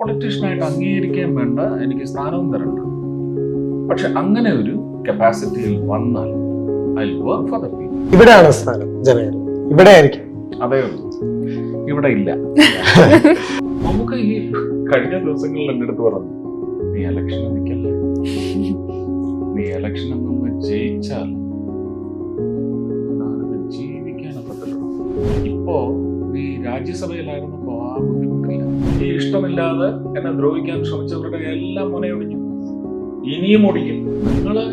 പൊളിറ്റീഷ്യനായിട്ട് അംഗീകരിക്കുകയും വേണ്ട എനിക്ക് സ്ഥാനവും തരണ്ട. പക്ഷെ അങ്ങനെ ഒരു കപ്പാസിറ്റിയിൽ വന്നാൽ ഐ വർക്ക് ഫോർ ഇവിടെയാണ് സ്ഥാനം ജനകീയം. ഇവിടെ ആയിരിക്കും അതേ ഉള്ളൂ. ഇവിടെ ഇല്ല. നമുക്ക് ഈ കഴിഞ്ഞ ദിവസങ്ങളിൽ എന്റെ അടുത്ത് പറഞ്ഞു നീ ഇലക്ഷന് നിൽക്കല്ലേ നീ ഇലക്ഷനിൽ നിന്ന് ജയിച്ചാൽ നീ രാജ്യസഭയിലായിരുന്നപ്പോ ആ ഇഷ്ടമില്ലാതെ എന്നെ ദ്രോഹിക്കാൻ ശ്രമിച്ചവരുടെ എല്ലാം മുനയൊടിഞ്ഞു ഇനിയും ഒടിക്കും നിങ്ങളെ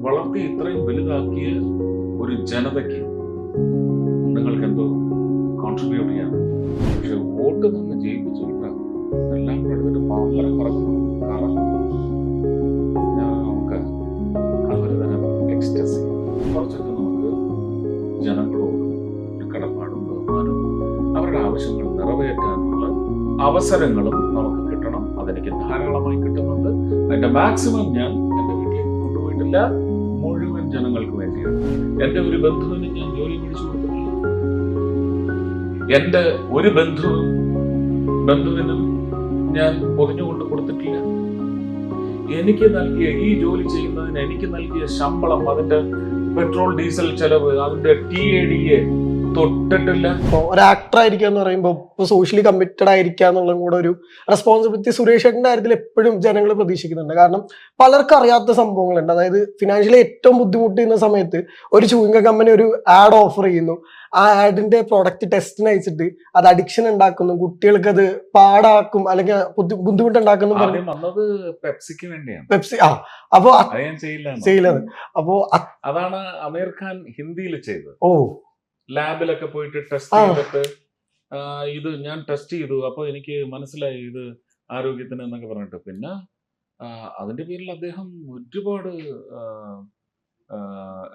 വളർത്തി ഇത്രയും വലുതാക്കിയ ഒരു ജനതയ്ക്ക് നിങ്ങൾക്ക് എന്തോ കോൺട്രിബ്യൂട്ട് ചെയ്യാൻ പക്ഷെ വോട്ട് നിന്ന് ജയിപ്പിച്ചു വിട്ടാൽ എല്ലാം കൂടെ എടുത്തിട്ട് പാമ്പരം പറക്കുന്നു. കാരണം നമുക്ക് അതൊരു തരം എക്സ്റ്റസി കുറച്ചൊക്കെ നമുക്ക് ജനങ്ങളോട് അവസരങ്ങളും നമുക്ക് കിട്ടണം. അതെനിക്ക് ധാരാളമായി കിട്ടുന്നുണ്ട്. അതിന്റെ മാക്സിമം ഞാൻ എന്റെ വീട്ടിലേക്ക് കൊണ്ടുപോയിട്ടില്ല. മുഴുവൻ ജനങ്ങൾക്ക് വേണ്ടിയാണ്. എന്റെ ഒരു ബന്ധുവിന് ഞാൻ ജോലി മേടിച്ചു കൊടുത്തിട്ടില്ല. എന്റെ ഒരു ബന്ധു ബന്ധുവിനും ഞാൻ പൊതിഞ്ഞുകൊണ്ട് കൊടുത്തിട്ടില്ല. എനിക്ക് നൽകിയ ഈ ജോലി ചെയ്യുന്നതിന് എനിക്ക് നൽകിയ ശമ്പളം അതിന്റെ പെട്രോൾ ഡീസൽ ചെലവ് അതിന്റെ ടി എ ഡി എ തൊട്ടിട്ടില്ല. ഒരു ആക്ടർ ആയിരിക്കുക എന്ന് പറയുമ്പോൾ സോഷ്യലി കമ്മിറ്റഡ് ആയിരിക്കുക എന്നുള്ളതും കൂടെ ഒരു റെസ്പോൺസിബിലിറ്റി സുരേഷ് ഏട്ടന്റെ കാര്യത്തിൽ എപ്പോഴും ജനങ്ങൾ പ്രതീക്ഷിക്കുന്നുണ്ട്. കാരണം പലർക്കും അറിയാത്ത സംഭവങ്ങളുണ്ട്. അതായത് ഫിനാൻഷ്യലി ഏറ്റവും ബുദ്ധിമുട്ടുന്ന സമയത്ത് ഒരു ചൂയിങ്ക കമ്പനി ഒരു ആഡ് ഓഫർ ചെയ്യുന്നു. ആ ആഡിന്റെ പ്രോഡക്റ്റ് ടെസ്റ്റിന് അയച്ചിട്ട് അത് അഡിക്ഷൻ ഉണ്ടാക്കുന്നു. കുട്ടികൾക്ക് അത് പാടാക്കും അല്ലെങ്കിൽ ബുദ്ധി- ബുദ്ധിമുട്ടുണ്ടാക്കുന്നു പെപ്സിക്ക് വേണ്ടിയാണ്. പെപ്സി ആ. അപ്പോ ചെയ്യില്ല. അപ്പോ അതാണ് അമീർ ഖാൻ ഹിന്ദിയിൽ ചെയ്തത്. ഓ. ലാബിലൊക്കെ പോയിട്ട് ടെസ്റ്റ് ചെയ്തിട്ട് ഇത് ഞാൻ ടെസ്റ്റ് ചെയ്തു. അപ്പോൾ എനിക്ക് മനസ്സിലായി ഇത് ആരോഗ്യത്തിന് എന്നൊക്കെ പറഞ്ഞിട്ട്. പിന്നെ അതിന്റെ പേരിൽ അദ്ദേഹം ഒരുപാട്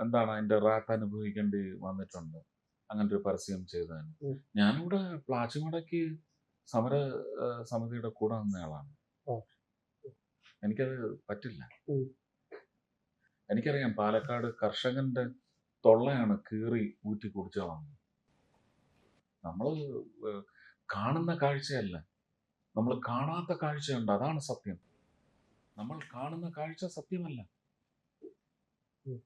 എന്താണ് അതിന്റെ റാത്ത് അനുഭവിക്കേണ്ടി വന്നിട്ടുണ്ട്. അങ്ങനത്തെ ഒരു പരസ്യം ചെയ്തതിന്. ഞാനിവിടെ പ്ലാച്ചിമടക്ക് സമര സമിതിയുടെ കൂടെ നിന്നയാളാണ് ആളാണ്. എനിക്കത് പറ്റില്ല. എനിക്കറിയാം പാലക്കാട് കർഷകന്റെ തൊള്ളയാണ് കീറി ഊറ്റി കുടിച്ചതാണ് നമ്മൾ കാണുന്ന കാഴ്ചയല്ല. നമ്മൾ കാണാത്ത കാഴ്ചയുണ്ട്. അതാണ് സത്യം. നമ്മൾ കാണുന്ന കാഴ്ച സത്യമല്ല. ഉം.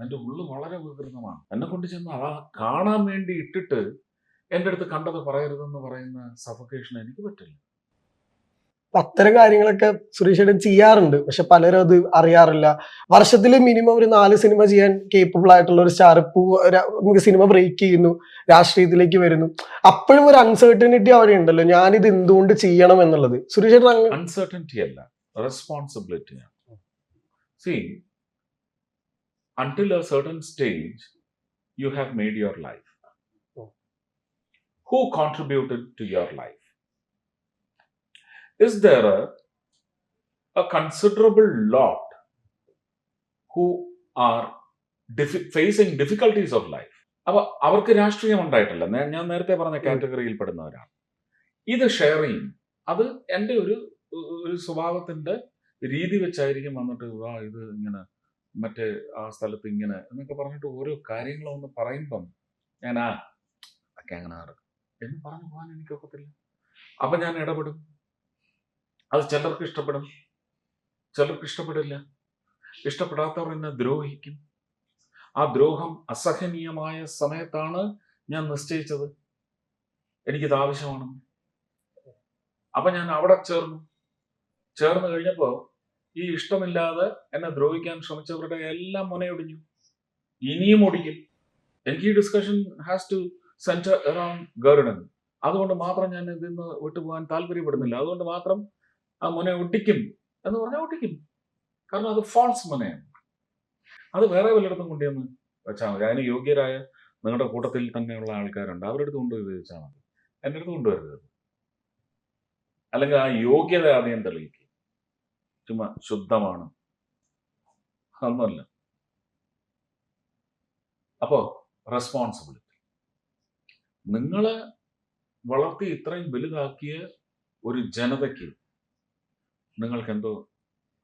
അതിന്റെ ഉള്ളു വളരെ വികൃതമാണ്. എന്നെ കൊണ്ട് ചെന്ന് ആ കാണാൻ വേണ്ടി ഇട്ടിട്ട് എന്റെ അടുത്ത് കണ്ടത് പറയരുതെന്ന് പറയുന്ന സഫക്കേഷൻ എനിക്ക് പറ്റില്ല. അത്തരം കാര്യങ്ങളൊക്കെ സുരേഷ് ഏട്ടൻ ചെയ്യാറുണ്ട്. പക്ഷെ പലരും അത് അറിയാറില്ല. വർഷത്തിൽ മിനിമം ഒരു നാല് സിനിമ ചെയ്യാൻ കേപ്പബിൾ ആയിട്ടുള്ള ഒരു സ്റ്റാർ ഇപ്പോൾ സിനിമ ബ്രേക്ക് ചെയ്യുന്നു. രാഷ്ട്രീയത്തിലേക്ക് വരുന്നു. അപ്പോഴും ഒരു അൺസർട്ടനിറ്റി അവിടെ ഉണ്ടല്ലോ ഞാനിത് എന്തുകൊണ്ട് ചെയ്യണം എന്നുള്ളത്. സുരേഷ് ഏട്ടൻ അൺസർട്ടനിറ്റി അല്ല. റെസ്പോൺസിബിലിറ്റി സി until a certain stage you have made your life. who contributed to your life? Is there a, a considerable lot who are diffi- facing difficulties of life? അപ്പൊ അവർക്ക് രാഷ്ട്രീയം ഉണ്ടായിട്ടില്ല. ഞാൻ നേരത്തെ പറഞ്ഞ കാറ്റഗറിയിൽ പെടുന്നവരാണ്. ഇത് ഷെയർ ചെയ്യും. അത് എന്റെ ഒരു ഒരു സ്വഭാവത്തിന്റെ രീതി വെച്ചായിരിക്കും വന്നിട്ട് ആ ഇത് ഇങ്ങനെ മറ്റേ ആ സ്ഥലത്ത് ഇങ്ങനെ എന്നൊക്കെ പറഞ്ഞിട്ട് ഓരോ കാര്യങ്ങളൊന്ന് പറയുമ്പം ഞാൻ ആ ഒക്കെ അങ്ങനെ എന്ന് പറഞ്ഞു പോകാൻ എനിക്കൊക്കത്തില്ല. അപ്പൊ ഞാൻ ഇടപെടും. അത് ചിലർക്ക് ഇഷ്ടപ്പെടും. ചിലർക്ക് ഇഷ്ടപ്പെടില്ല. ഇഷ്ടപ്പെടാത്തവർ എന്നെ ദ്രോഹിക്കും. ആ ദ്രോഹം അസഹനീയമായ സമയത്താണ് ഞാൻ നിശ്ചയിച്ചത്. എനിക്കിത് ആവശ്യമാണ്. അപ്പൊ ഞാൻ അവിടെ ചേർന്നു. ചേർന്ന് കഴിഞ്ഞപ്പോ ഈ ഇഷ്ടമില്ലാതെ എന്നെ ദ്രോഹിക്കാൻ ശ്രമിച്ചവരുടെ എല്ലാം മുനയൊടിഞ്ഞു. ഇനിയും ഒടിക്കും. എനിക്ക് ഈ discussion has to centre around garden അതുകൊണ്ട് മാത്രം ഞാൻ ഇതിൽ നിന്ന് വിട്ടുപോകാൻ താല്പര്യപ്പെടുന്നില്ല. അതുകൊണ്ട് മാത്രം ആ മുന ഒട്ടിക്കും എന്ന് പറഞ്ഞാൽ ഒട്ടിക്കും. കാരണം അത് ഫോൾസ് മുനയാണ്. അത് വേറെ വല്ലയിടത്തും കൊണ്ടുവന്ന് വെച്ചാൽ മതി. അതിന് യോഗ്യരായ നിങ്ങളുടെ കൂട്ടത്തിൽ തന്നെയുള്ള ആൾക്കാരുണ്ട്. അവരുടെ അടുത്ത് കൊണ്ടുപോയി വെച്ചാൽ മതി. എന്റെ അടുത്ത് കൊണ്ടുവരരുത് അല്ലെങ്കിൽ ആ യോഗ്യത ആദ്യം തെളിയിക്കും ചുമ്മാ ശുദ്ധമാണ്. ഒന്നുമല്ല അപ്പോ റെസ്പോൺസിബിലിറ്റി നിങ്ങളെ വളർത്തി ഇത്രയും വലുതാക്കിയ ഒരു ജനതയ്ക്ക് നിങ്ങൾക്ക് എന്തോ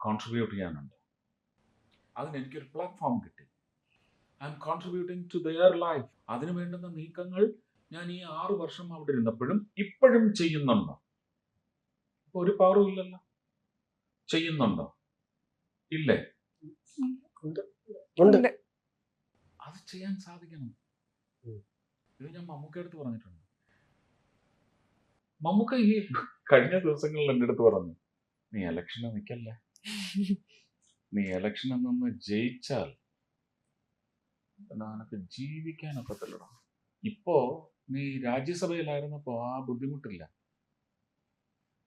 കോൺട്രിബ്യൂട്ട് ചെയ്യാനുണ്ട്. അതിന് എനിക്കൊരു പ്ലാറ്റ്ഫോം കിട്ടി. I am contributing to their life അതിനു വേണ്ടുന്ന നീക്കങ്ങൾ ഞാൻ ഈ ആറു വർഷം അവിടെ ഇരുന്നപ്പോഴും ഇപ്പോഴും ചെയ്യുന്നുണ്ടോ. ഇപ്പൊ ഒരു പവറും ഇല്ലല്ലോ. ചെയ്യുന്നുണ്ടോ. ഇല്ലേ? ഉണ്ട്. ഉണ്ട്. അത് ചെയ്യാൻ സാധിക്കണം. ഇത് ഞാൻ മമ്മൂക്കടുത്ത് പറഞ്ഞിട്ടുണ്ട്. മമ്മൂക്ക ഈ കഴിഞ്ഞ ദിവസങ്ങളിൽ എന്റെ അടുത്ത് പറഞ്ഞു. നീ ഇലക്ഷന് നിൽക്കല്ലേ നീ ഇലക്ഷനിൽ നിന്ന് ജയിച്ചാൽ നിനക്ക് ജീവിക്കാനൊക്കത്തില്ലടാ ഇപ്പോ നീ രാജ്യസഭയിലായിരുന്നപ്പോ ആ ബുദ്ധിമുട്ടില്ല.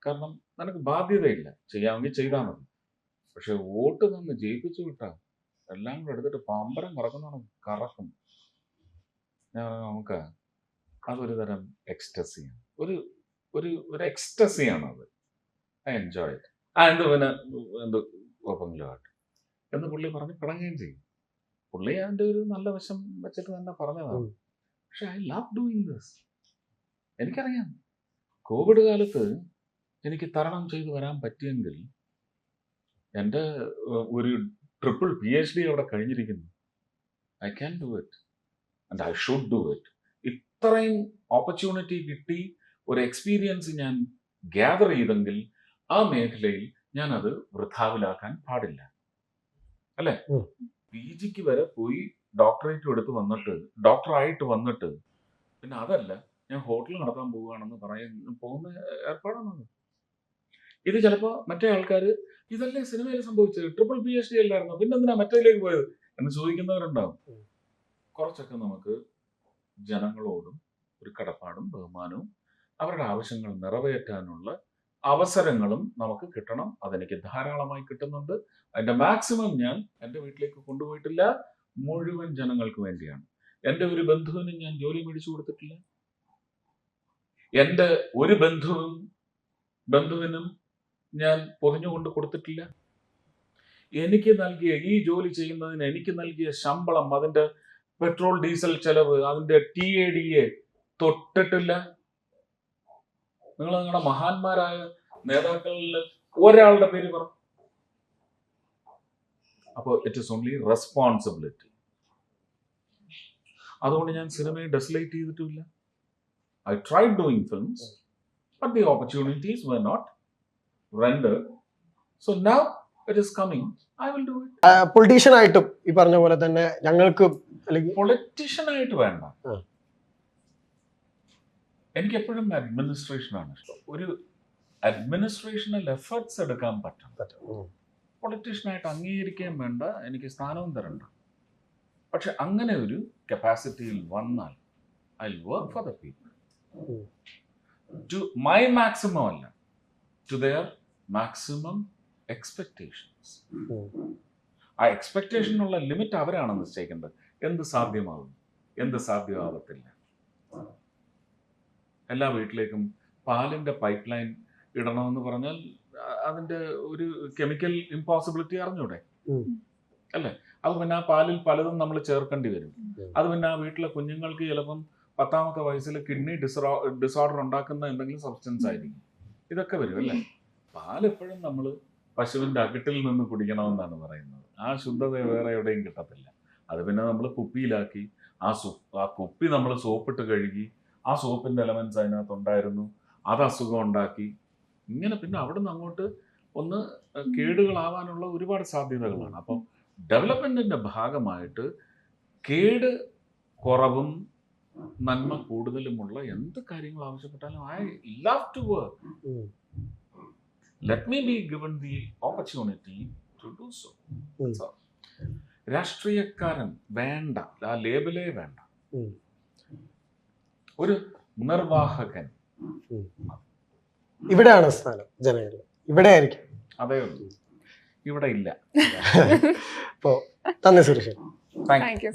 കാരണം നിനക്ക് ബാധ്യതയില്ല. ചെയ്യാമെങ്കിൽ ചെയ്താൽ മതി. പക്ഷെ വോട്ട് നിന്ന് ജയിപ്പിച്ചു വിട്ടാ എല്ലാം കൂടെ എടുത്തിട്ട് പാമ്പരം കറക്കുന്നതാണ് കറക്കും. ഞാൻ നമുക്ക് അതൊരു തരം എക്സ്റ്റസിയാണ് ഒരു ഒരു ഒരു എക്സ്റ്റസിയാണ് അത് ഐ എൻജോയ് ഇറ്റ് ആ എന്ത് പിന്നെ എന്ത് കുഴപ്പമെങ്കിലും ആട്ടെ എന്ന് പുള്ളി പറഞ്ഞ് പിടങ്ങുകയും ചെയ്യും. പുള്ളി അതിന്റെ ഒരു നല്ല വശം വെച്ചിട്ട് തന്നെ പറഞ്ഞതാണ്. പക്ഷെ ഐ ലവ് ഡൂയിങ് ദിസ് എനിക്കറിയാം. കോവിഡ് കാലത്ത് എനിക്ക് തരണം ചെയ്ത് വരാൻ പറ്റിയെങ്കിൽ എന്റെ ഒരു ട്രിപ്പിൾ പി എച്ച് ഡി അവിടെ കഴിഞ്ഞിരിക്കുന്നു. I can do it and I should do it ഇത്രയും ഓപ്പർച്യൂണിറ്റി കിട്ടി ഒരു എക്സ്പീരിയൻസ് ഞാൻ ഗ്യാദർ ചെയ്തെങ്കിൽ ആ മേഖലയിൽ ഞാൻ അത് വൃഥാവിലാക്കാൻ പാടില്ല. അല്ലെ. പി ജിക്ക് വരെ പോയി ഡോക്ടറേറ്റ് എടുത്ത് വന്നിട്ട് ഡോക്ടറായിട്ട് വന്നിട്ട് പിന്നെ അതല്ല ഞാൻ ഹോട്ടൽ നടത്താൻ പോവുകയാണെന്ന് പറയുന്ന പോകുന്ന ഏർപ്പാടാണത്. ഇത് ചിലപ്പോ മറ്റേ ആൾക്കാർ ഇതല്ലേ സിനിമയിൽ സംഭവിച്ചത്? ട്രിപ്പിൾ പി എച്ച് ഡി അല്ലായിരുന്നു? പിന്നെ എന്തിനാ മറ്റേതിലേക്ക് പോയത്? എന്ന് ചോദിക്കുന്നവരുണ്ടാവും. കുറച്ചൊക്കെ നമുക്ക് ജനങ്ങളോടും ഒരു കടപ്പാടും ബഹുമാനവും അവരുടെ ആവശ്യങ്ങൾ നിറവേറ്റാനുള്ള അവസരങ്ങളും നമുക്ക് കിട്ടണം. അതെനിക്ക് ധാരാളമായി കിട്ടുന്നുണ്ട്. അതിന്റെ മാക്സിമം ഞാൻ എന്റെ വീട്ടിലേക്ക് കൊണ്ടുപോയിട്ടില്ല. മുഴുവൻ ജനങ്ങൾക്ക് വേണ്ടിയാണ്. എന്റെ ഒരു ബന്ധുവിനും ഞാൻ ജോലി മേടിച്ചു കൊടുത്തിട്ടില്ല. എന്റെ ഒരു ബന്ധുവും ബന്ധുവിനും ഞാൻ പൊതിഞ്ഞുകൊണ്ട് കൊടുത്തിട്ടില്ല. എനിക്ക് നൽകിയ ഈ ജോലി ചെയ്യുന്നതിന് എനിക്ക് നൽകിയ ശമ്പളം അതിന്റെ പെട്രോൾ ഡീസൽ ചെലവ് അതിന്റെ ടി എ ഡി എ തൊട്ടിട്ടില്ല. നിങ്ങൾ നിങ്ങളുടെ മഹാന്മാരായ നേതാക്കളിൽ ഒരാളുടെ പേര് പറ. അപ്പോൾ ഇറ്റ് ഇസ് ഓൺലി റെസ്പോൺസിബിലിറ്റി അതുകൊണ്ട് ഞാൻ സിനിമയെ ഡെസിലേറ്റ് ചെയ്തിട്ടില്ല I try doing films but the opportunities were not rend so now it is coming I will do it politician ആയിട്ടും ഈ പറഞ്ഞ പോലെ തന്നെ ഞങ്ങൾക്ക് അല്ലെങ്കിൽ പൊളിറ്റീഷ്യൻ ആയിട്ട് വേണ്ട. എനിക്ക് എപ്പോഴും അഡ്മിനിസ്ട്രേഷൻ ആണ് ഇഷ്ടം. ഒരു അഡ്മിനിസ്ട്രേഷനിൽ എഫേർട്സ് എടുക്കാൻ പറ്റും. പൊളിറ്റീഷ്യനായിട്ട് അംഗീകരിക്കുകയും വേണ്ട എനിക്ക് സ്ഥാനവും തരണ്ട. പക്ഷെ അങ്ങനെ ഒരു കപ്പാസിറ്റിയിൽ വന്നാൽ I work for the people to my maximum അല്ല ടു ദയർ മാക്സിമം എക്സ്പെക്ടേഷൻസ് ഉം. ആ എക്സ്പെക്ടേഷനുള്ള ലിമിറ്റ് അവരാണ് നിശ്ചയിക്കേണ്ടത്. എന്ത് സാധ്യമാകും? എന്ത് സാധ്യമാകത്തില്ല എല്ലാ വീട്ടിലേക്കും പാലിന്റെ പൈപ്പ് ലൈൻ ഇടണമെന്ന് പറഞ്ഞാൽ അതിന്റെ ഒരു കെമിക്കൽ ഇമ്പോസിബിലിറ്റി അറിഞ്ഞൂടെ. അല്ലേ? അത് പിന്നെ ആ പാലിൽ പലതും നമ്മൾ ചേർക്കേണ്ടി വരും. അത് പിന്നെ ആ വീട്ടിലെ കുഞ്ഞുങ്ങൾക്ക് ചിലപ്പം പത്താമത്തെ വയസ്സിൽ കിഡ്നി ഡിസറോ ഡിസോർഡർ ഉണ്ടാക്കുന്ന എന്തെങ്കിലും സബ്സ്റ്റൻസ് ആയിരിക്കും. ഇതൊക്കെ വരും അല്ലേ? പാൽ എപ്പോഴും നമ്മൾ പശുവിന്റെ അകിട്ടിൽ നിന്ന് കുടിക്കണമെന്നാണ് പറയുന്നത്. ആ ശുദ്ധത വേറെ എവിടെയും കിട്ടത്തില്ല. അത് പിന്നെ നമ്മൾ കുപ്പിയിലാക്കി ആ സു ആ കുപ്പി നമ്മൾ സോപ്പിട്ട് കഴുകി ആ സോപ്പിന്റെ എലമെൻസ് അതിനകത്ത് ഉണ്ടായിരുന്നു. അത് അസുഖം ഉണ്ടാക്കി ഇങ്ങനെ പിന്നെ അവിടുന്ന് അങ്ങോട്ട് ഒന്ന് കേടുകളാവാനുള്ള ഒരുപാട് സാധ്യതകളാണ്. അപ്പം ഡെവലപ്മെന്റിന്റെ ഭാഗമായിട്ട് കേട് കുറവും നന്മ കൂടുതലുമുള്ള എന്ത് കാര്യങ്ങൾ ആവശ്യപ്പെട്ടാലും I love to work. Let me be given the opportunity to do so. രാഷ്ട്രീയക്കാരൻ വേണ്ട. ആ ലേബലേ വേണ്ട. ഒരു നിർവാഹകൻ. ഇവിടെയാണ് സ്ഥാനം ജനങ്ങളിൽ ഇവിടെ ആയിരിക്കും അതേ ഉള്ളൂ. ഇവിടെ ഇല്ല. അപ്പോ തന്നെ സുരേഷ്. Thank you